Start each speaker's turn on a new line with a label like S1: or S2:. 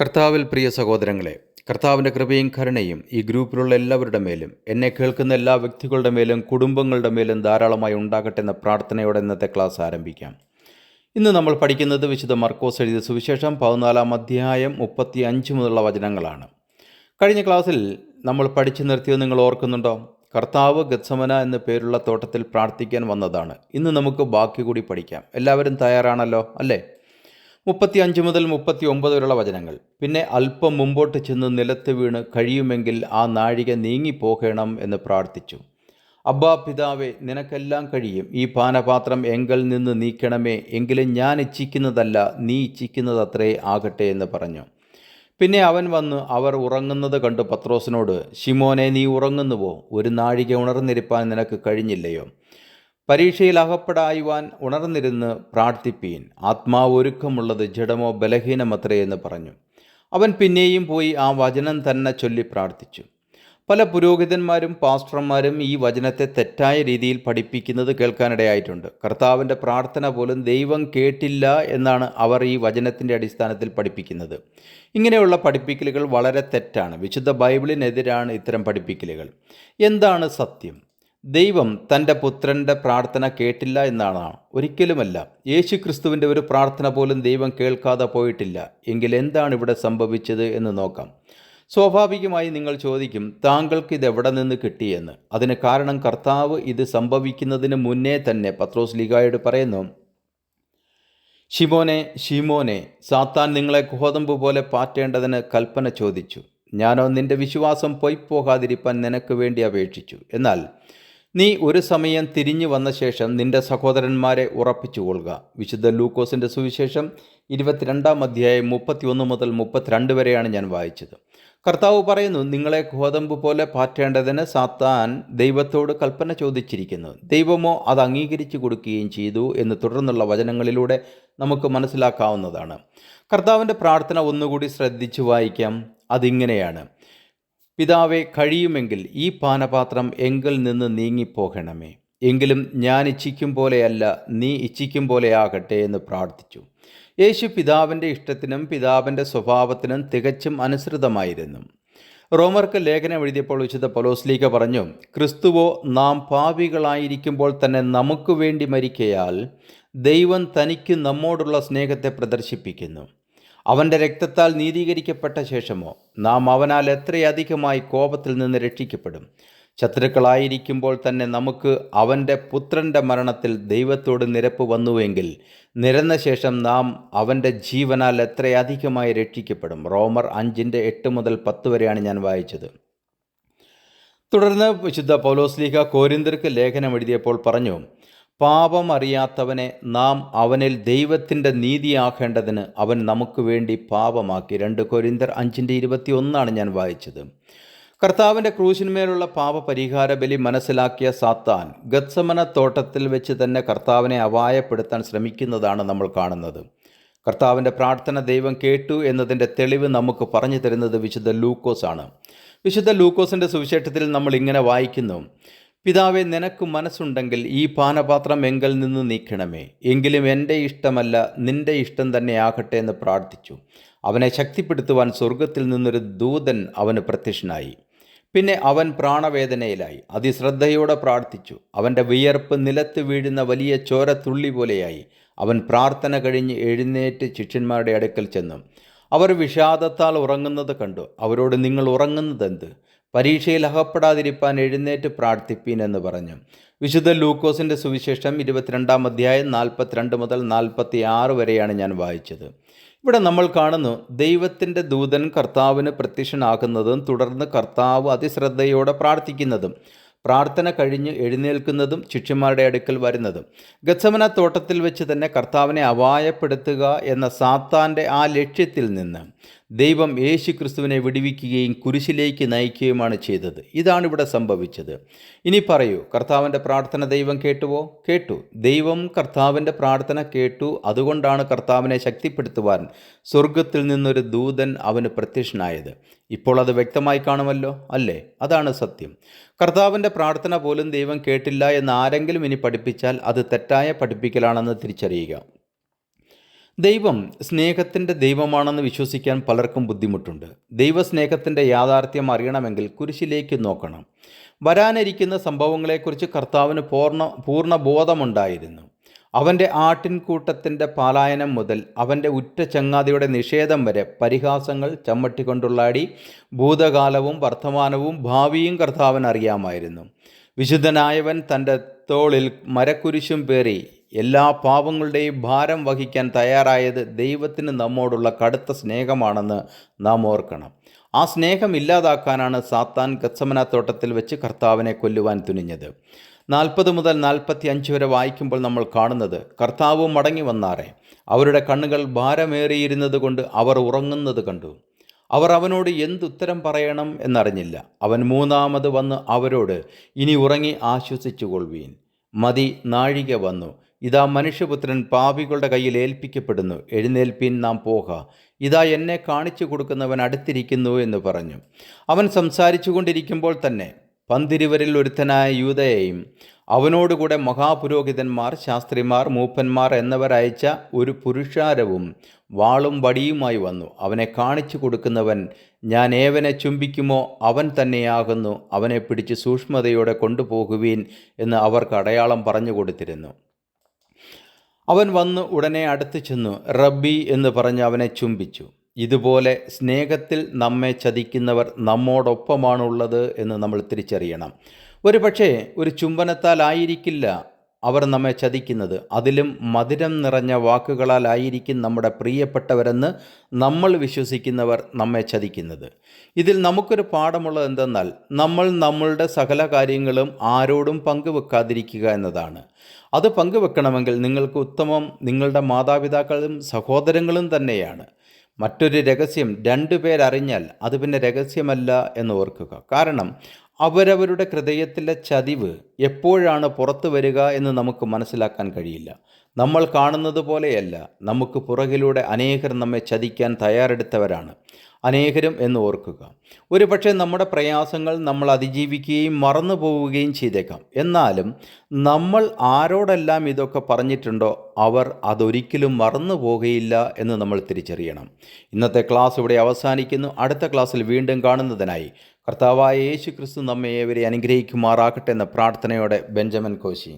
S1: കർത്താവിൽ പ്രിയ സഹോദരങ്ങളെ കർത്താവിന്റെ കൃപയും കരുണയും ഈ ഗ്രൂപ്പിലുള്ള എല്ലാവരുടെ മേലും എന്നെ കേൾക്കുന്ന എല്ലാ വ്യക്തികളുടെ മേലും കുടുംബങ്ങളുടെ മേലും ധാരാളമായി ഉണ്ടാകട്ടെ എന്ന പ്രാർത്ഥനയോടെ ഇന്നത്തെ ക്ലാസ് ആരംഭിക്കാം. ഇന്ന് നമ്മൾ പഠിക്കുന്നത് വിശുദ്ധ മർക്കോസ് എഴുതിയ സുവിശേഷം പതിനാലാം അധ്യായം മുപ്പത്തി അഞ്ച് മുതലുള്ള വചനങ്ങളാണ്. കഴിഞ്ഞ ക്ലാസ്സിൽ നമ്മൾ പഠിച്ചു നിർത്തിയത് നിങ്ങൾ ഓർക്കുന്നുണ്ടോ? കർത്താവ് ഗത്സമന എന്ന പേരുള്ള തോട്ടത്തിൽ പ്രാർത്ഥിക്കാൻ വന്നതാണ്. ഇന്ന് നമുക്ക് ബാക്കി കൂടി പഠിക്കാം. എല്ലാവരും തയ്യാറാണല്ലോ? അല്ലേ? മുപ്പത്തി അഞ്ച് മുതൽ മുപ്പത്തി ഒമ്പത് വരെയുള്ള വചനങ്ങൾ. പിന്നെ അല്പം മുമ്പോട്ട് ചെന്ന് നിലത്ത് വീണ് കഴിയുമെങ്കിൽ ആ നാഴിക നീങ്ങിപ്പോകണം എന്ന് പ്രാർത്ഥിച്ചു. അബ്ബാ പിതാവേ നിനക്കെല്ലാം കഴിയും. ഈ പാനപാത്രം എങ്കൽ നിന്ന് നീക്കണമേ. എങ്കിലും ഞാൻ ഇച്ഛിക്കുന്നതല്ല നീ ഇച്ഛിക്കുന്നതത്രേ ആകട്ടെ എന്ന് പറഞ്ഞു. പിന്നെ അവൻ വന്ന് അവർ ഉറങ്ങുന്നത് കണ്ട് പത്രോസിനോട് ഷിമോനെ നീ ഉറങ്ങുന്നുവോ? ഒരു നാഴിക ഉണർന്നിരിപ്പാൻ നിനക്ക് കഴിഞ്ഞില്ലയോ? പരീക്ഷയിൽ അകപ്പെടായുവാൻ ഉണർന്നിരുന്ന് പ്രാർത്ഥിപ്പീൻ. ആത്മാവ് ഒരുക്കമുള്ളത് ജഡമോ ബലഹീനമത്രേ എന്ന് പറഞ്ഞു. അവൻ പിന്നെയും പോയി ആ വചനം തന്നെ ചൊല്ലി പ്രാർത്ഥിച്ചു. പല പുരോഹിതന്മാരും പാസ്റ്റർമാരും ഈ വചനത്തെ തെറ്റായ രീതിയിൽ പഠിപ്പിക്കുന്നത് കേൾക്കാനിടയായിട്ടുണ്ട്. കർത്താവിന്റെ പ്രാർത്ഥന പോലും ദൈവം കേട്ടില്ല എന്നാണ് അവർ ഈ വചനത്തിന്റെ അടിസ്ഥാനത്തിൽ പഠിപ്പിക്കുന്നത്. ഇങ്ങനെയുള്ള പഠിപ്പിക്കലുകൾ വളരെ തെറ്റാണ്. വിശുദ്ധ ബൈബിളിനെതിരാണ് ഇത്തരം പഠിപ്പിക്കലുകൾ. എന്താണ് സത്യം? ദൈവം തന്റെ പുത്രന്റെ പ്രാർത്ഥന കേട്ടില്ല എന്നാണ്. ഒരിക്കലുമല്ല. യേശു ക്രിസ്തുവിന്റെ ഒരു പ്രാർത്ഥന പോലും ദൈവം കേൾക്കാതെ പോയിട്ടില്ല. എങ്കിൽ എന്താണ് ഇവിടെ സംഭവിച്ചത് എന്ന് നോക്കാം. സ്വാഭാവികമായി നിങ്ങൾ ചോദിക്കും താങ്കൾക്ക് ഇത് എവിടെ നിന്ന് കിട്ടിയെന്ന്. അതിന് കാരണം കർത്താവ് ഇത് സംഭവിക്കുന്നതിന് മുന്നേ തന്നെ പത്രോസ് ലിഗായോട് പറയുന്നു ഷിമോനെ ഷിമോനെ സാത്താൻ നിങ്ങളെ ഗോതമ്പ് പോലെ പാറ്റേണ്ടതിന് കൽപ്പന ചോദിച്ചു. ഞാനോ നിന്റെ വിശ്വാസം പൊയ്പോകാതിരിപ്പാൻ നിനക്ക് വേണ്ടി അപേക്ഷിച്ചു. എന്നാൽ നീ ഒരു സമയം തിരിഞ്ഞു വന്ന ശേഷം നിന്റെ സഹോദരന്മാരെ ഉറപ്പിച്ചു ഉറപ്പിച്ചുകൊള്ളുക വിശുദ്ധ ലൂക്കോസിന്റെ സുവിശേഷം ഇരുപത്തിരണ്ടാം അധ്യായം മുപ്പത്തിയൊന്ന് മുതൽ മുപ്പത്തിരണ്ട് വരെയാണ് ഞാൻ വായിച്ചത്. കർത്താവ് പറയുന്നു നിങ്ങളെ ഗോതമ്പ് പോലെ പാറ്റേണ്ടതിന് സാത്താൻ ദൈവത്തോട് കൽപ്പന ചോദിച്ചിരിക്കുന്നു. ദൈവമോ അത് അംഗീകരിച്ചു കൊടുക്കുകയും ചെയ്തു എന്ന് തുടർന്നുള്ള വചനങ്ങളിലൂടെ നമുക്ക് മനസ്സിലാക്കാവുന്നതാണ്. കർത്താവിന്റെ പ്രാർത്ഥന ഒന്നുകൂടി ശ്രദ്ധിച്ചു വായിക്കാം. അതിങ്ങനെയാണ്. പിതാവെ കഴിയുമെങ്കിൽ ഈ പാനപാത്രം എങ്കിൽ നിന്ന് നീങ്ങിപ്പോകണമേ. എങ്കിലും ഞാൻ ഇച്ഛിക്കും പോലെയല്ല നീ ഇച്ഛിക്കും പോലെയാകട്ടെ എന്ന് പ്രാർത്ഥിച്ചു. യേശു പിതാവിന്റെ ഇഷ്ടത്തിനും പിതാവിന്റെ സ്വഭാവത്തിനും തികച്ചും അനുസൃതമായിരുന്നു. റോമർക്ക് ലേഖനം എഴുതിയപ്പോൾ വിശുദ്ധ പലോസ്ലീക പറഞ്ഞു ക്രിസ്തുവോ നാം പാപികളായിരിക്കുമ്പോൾ തന്നെ നമുക്ക് വേണ്ടി മരിക്കയാൽ ദൈവം തനിക്ക് നമ്മോടുള്ള സ്നേഹത്തെ പ്രദർശിപ്പിക്കുന്നു. അവന്റെ രക്തത്താൽ നീതീകരിക്കപ്പെട്ട ശേഷമോ? നാം അവനാൽ എത്രയധികമായി കോപത്തിൽ നിന്ന് രക്ഷിക്കപ്പെടും? ശത്രുക്കളായിരിക്കുമ്പോൾ തന്നെ നമുക്ക് അവന്റെ പുത്രന്റെ മരണത്തിൽ ദൈവത്തോട് നിരപ്പ് വന്നുവെങ്കിൽ നിരന്ന ശേഷം നാം അവന്റെ ജീവനാൽ എത്രയധികമായി രക്ഷിക്കപ്പെടും? റോമർ അഞ്ചിന്റെ എട്ട് മുതൽ പത്ത് വരെയാണ് ഞാൻ വായിച്ചത്. തുടർന്ന് വിശുദ്ധ പൗലോസ്ലീഹ കോരിന്തർക്ക് ലേഖനം എഴുതിയപ്പോൾ പറഞ്ഞു പാപം അറിയാത്തവനെ നാം അവനിൽ ദൈവത്തിന്റെ നീതിയാക്കേണ്ടതിന് അവൻ നമുക്ക് വേണ്ടി പാപമാക്കി. രണ്ട് കൊരിന്തർ അഞ്ചിന്റെ ഇരുപത്തി ഒന്നാണ് ഞാൻ വായിച്ചത്. കർത്താവിന്റെ ക്രൂശിന്മേലുള്ള പാപപരിഹാര ബലി മനസ്സിലാക്കിയ സാത്താൻ ഗത്സമന തോട്ടത്തിൽ വെച്ച് തന്നെ കർത്താവിനെ അപായപ്പെടുത്താൻ ശ്രമിക്കുന്നതാണ് നമ്മൾ കാണുന്നത്. കർത്താവിന്റെ പ്രാർത്ഥന ദൈവം കേട്ടു എന്നതിന്റെ തെളിവ് നമുക്ക് പറഞ്ഞു തരുന്നത് വിശുദ്ധ ലൂക്കോസാണ്. വിശുദ്ധ ലൂക്കോസിന്റെ സുവിശേഷത്തിൽ നമ്മൾ ഇങ്ങനെ വായിക്കുന്നു. പിതാവെ നിനക്ക് മനസ്സുണ്ടെങ്കിൽ ഈ പാനപാത്രം എങ്കിൽ നിന്ന് നീക്കണമേ. എങ്കിലും എന്റെ ഇഷ്ടമല്ല നിന്റെ ഇഷ്ടം തന്നെ ആകട്ടെ എന്ന് പ്രാർത്ഥിച്ചു. അവനെ ശക്തിപ്പെടുത്തുവാൻ സ്വർഗത്തിൽ നിന്നൊരു ദൂതൻ അവന് പ്രത്യക്ഷനായി. പിന്നെ അവൻ പ്രാണവേദനയിലായി. അതിശ്രദ്ധയോടെ പ്രാർത്ഥിച്ചു. അവന്റെ വിയർപ്പ് നിലത്ത് വീഴുന്ന വലിയ ചോരത്തുള്ളി പോലെയായി. അവൻ പ്രാർത്ഥന കഴിഞ്ഞ് എഴുന്നേറ്റ് ശിഷ്യന്മാരുടെ അടുക്കൽ ചെന്നു. അവർ വിഷാദത്താൽ ഉറങ്ങുന്നത് കണ്ടു. അവരോട് നിങ്ങൾ ഉറങ്ങുന്നതെന്ത്? പരീക്ഷയിൽ അകപ്പെടാതിരിപ്പാൻ എഴുന്നേറ്റ് പ്രാർത്ഥിപ്പീൻ എന്ന് പറഞ്ഞു. വിശുദ്ധ ലൂക്കോസിന്റെ സുവിശേഷം ഇരുപത്തിരണ്ടാം അധ്യായം നാൽപ്പത്തിരണ്ട് മുതൽ നാൽപ്പത്തി ആറ് വരെയാണ് ഞാൻ വായിച്ചത്. ഇവിടെ നമ്മൾ കാണുന്നു ദൈവത്തിന്റെ ദൂതൻ കർത്താവിന് പ്രത്യക്ഷനാകുന്നതും തുടർന്ന് കർത്താവ് അതിശ്രദ്ധയോടെ പ്രാർത്ഥിക്കുന്നതും പ്രാർത്ഥന കഴിഞ്ഞ് എഴുന്നേൽക്കുന്നതും ശിഷ്യന്മാരുടെ അടുക്കൽ വരുന്നതും. ഗത്സമന തോട്ടത്തിൽ വെച്ച് തന്നെ കർത്താവിനെ അപായപ്പെടുത്തുക എന്ന സാത്താന്റെ ആ ലക്ഷ്യത്തിൽ നിന്ന് ദൈവം യേശു ക്രിസ്തുവിനെ വിടുവിക്കുകയും കുരിശിലേക്ക് നയിക്കുകയുമാണ് ചെയ്തത്. ഇതാണ് ഇവിടെ സംഭവിച്ചത്. ഇനി പറയൂ കർത്താവിന്റെ പ്രാർത്ഥന ദൈവം കേട്ടുവോ? കേട്ടു. ദൈവം കർത്താവിന്റെ പ്രാർത്ഥന കേട്ടു. അതുകൊണ്ടാണ് കർത്താവിനെ ശക്തിപ്പെടുത്തുവാൻ സ്വർഗത്തിൽ നിന്നൊരു ദൂതൻ അവന് പ്രത്യക്ഷനായത്. ഇപ്പോൾ അത് വ്യക്തമായി കാണുമല്ലോ? അല്ലേ? അതാണ് സത്യം. കർത്താവിന്റെ പ്രാർത്ഥന പോലും ദൈവം കേട്ടില്ല എന്ന് ആരെങ്കിലും ഇനി പഠിപ്പിച്ചാൽ അത് തെറ്റായ പഠിപ്പിക്കലാണെന്ന് തിരിച്ചറിയുക. ദൈവം സ്നേഹത്തിന്റെ ദൈവമാണെന്ന് വിശ്വസിക്കാൻ പലർക്കും ബുദ്ധിമുട്ടുണ്ട്. ദൈവസ്നേഹത്തിന്റെ യാഥാർത്ഥ്യം അറിയണമെങ്കിൽ കുരിശിലേക്ക് നോക്കണം. വരാനിരിക്കുന്ന സംഭവങ്ങളെക്കുറിച്ച് കർത്താവിന് പൂർണ പൂർണ ബോധമുണ്ടായിരുന്നു. അവന്റെ ആട്ടിൻകൂട്ടത്തിന്റെ പാലായനം മുതൽ അവന്റെ ഉറ്റ ചങ്ങാതിയുടെ നിഷേധം വരെ പരിഹാസങ്ങൾ ചമ്മട്ടിക്കൊണ്ടുള്ളാടി ഭൂതകാലവും വർത്തമാനവും ഭാവിയും കർത്താവിന് അറിയാമായിരുന്നു വിശുദ്ധനായവൻ തന്റെ തോളിൽ മരക്കുരിശും പേറി എല്ലാ പാപങ്ങളുടെയും ഭാരം വഹിക്കാൻ തയ്യാറായത് ദൈവത്തിന് നമ്മോടുള്ള കടുത്ത സ്നേഹമാണെന്ന് നാം ഓർക്കണം. ആ സ്നേഹം ഇല്ലാതാക്കാനാണ് സാത്താൻ ഗത്സമന തോട്ടത്തിൽ വെച്ച് കർത്താവിനെ കൊല്ലുവാൻ തുനിഞ്ഞത്. നാൽപ്പത് മുതൽ നാൽപ്പത്തി അഞ്ച് വരെ വായിക്കുമ്പോൾ നമ്മൾ കാണുന്നത് കർത്താവ് മടങ്ങി വന്നാറെ അവരുടെ കണ്ണുകൾ ഭാരമേറിയിരുന്നത് കൊണ്ട് അവർ ഉറങ്ങുന്നത് കണ്ടു. അവർ അവനോട് എന്തുത്തരം പറയണം എന്നറിഞ്ഞില്ല. അവൻ മൂന്നാമത് വന്ന് അവരോട് ഇനി ഉറങ്ങി ആശ്വസിച്ചു കൊള്ളുവീൻ മതി നാഴിക വന്നു. ഇതാ മനുഷ്യപുത്രൻ പാപികളുടെ കയ്യിൽ ഏൽപ്പിക്കപ്പെടുന്നു. എഴുന്നേൽപ്പിൻ നാം പോക. ഇതാ എന്നെ കാണിച്ചു കൊടുക്കുന്നവൻ അടുത്തിരിക്കുന്നു എന്ന് പറഞ്ഞു. അവൻ സംസാരിച്ചു കൊണ്ടിരിക്കുമ്പോൾ തന്നെ പന്തിരുവരിൽ ഒരുത്തനായ യൂതയെയും അവനോടുകൂടെ മഹാപുരോഹിതന്മാർ ശാസ്ത്രിമാർ മൂപ്പന്മാർ എന്നിവരയച്ച ഒരു പുരുഷാരവും വാളും വടിയുമായി വന്നു. അവനെ കാണിച്ചു കൊടുക്കുന്നവൻ ഞാൻ ഏവനെ ചുംബിക്കുമോ അവൻ തന്നെയാകുന്നു. അവനെ പിടിച്ച് സൂക്ഷ്മതയോടെ കൊണ്ടുപോകുവീൻ എന്ന് അവർക്ക് അടയാളം പറഞ്ഞു കൊടുത്തിരുന്നു. അവൻ വന്ന് ഉടനെ അടുത്തു ചെന്നു. റബ്ബി എന്ന് പറഞ്ഞ് അവനെ ചുംബിച്ചു. ഇതുപോലെ സ്നേഹത്തിൽ നമ്മെ ചതിക്കുന്നവർ നമ്മോടൊപ്പമാണുള്ളത് എന്ന് നമ്മൾ തിരിച്ചറിയണം. ഒരു പക്ഷേ ഒരു ചുംബനത്താലായിരിക്കില്ല അവർ നമ്മെ ചതിക്കുന്നത്. അതിലും മധുരം നിറഞ്ഞ വാക്കുകളാലായിരിക്കും നമ്മുടെ പ്രിയപ്പെട്ടവരെന്ന് നമ്മൾ വിശ്വസിക്കുന്നവർ നമ്മെ ചതിക്കുന്നത്. ഇതിൽ നമുക്കൊരു പാഠമുള്ളത് എന്തെന്നാൽ നമ്മൾ നമ്മളുടെ സകല കാര്യങ്ങളും ആരോടും പങ്കുവെക്കാതിരിക്കുക എന്നതാണ്. അത് പങ്കുവെക്കണമെങ്കിൽ നിങ്ങൾക്ക് ഉത്തമം നിങ്ങളുടെ മാതാപിതാക്കളും സഹോദരങ്ങളും തന്നെയാണ്. മറ്റൊരു രഹസ്യം രണ്ടു പേരറിഞ്ഞാൽ അത് പിന്നെ രഹസ്യമല്ല എന്ന് ഓർക്കുക. കാരണം അവരവരുടെ ഹൃദയത്തിലെ ചതിവ് എപ്പോഴാണ് പുറത്തു വരിക എന്ന് നമുക്ക് മനസ്സിലാക്കാൻ കഴിയില്ല. നമ്മൾ കാണുന്നത് പോലെയല്ല നമുക്ക് പുറകിലൂടെ അനേകർ നമ്മെ ചതിക്കാൻ തയ്യാറെടുത്തവരാണ്. അനേകരും എന്ന് ഓർക്കുക. ഒരു പക്ഷേ നമ്മുടെ പ്രയാസങ്ങൾ നമ്മൾ അതിജീവിക്കുകയും മറന്നു പോവുകയും ചെയ്തേക്കാം. എന്നാലും നമ്മൾ ആരോടെല്ലാം ഇതൊക്കെ പറഞ്ഞിട്ടുണ്ടോ അവർ അതൊരിക്കലും മറന്നു പോകുകയില്ല എന്ന് നമ്മൾ തിരിച്ചറിയണം. ഇന്നത്തെ ക്ലാസ് ഇവിടെ അവസാനിക്കുന്നു. അടുത്ത ക്ലാസ്സിൽ വീണ്ടും കാണുന്നതിനായി കർത്താവായ യേശു ക്രിസ്തു നമ്മെ ഏവരെ അനുഗ്രഹിക്കുമാറാകട്ടെ എന്ന പ്രാർത്ഥനയോടെ ബെഞ്ചമിൻ കോശി.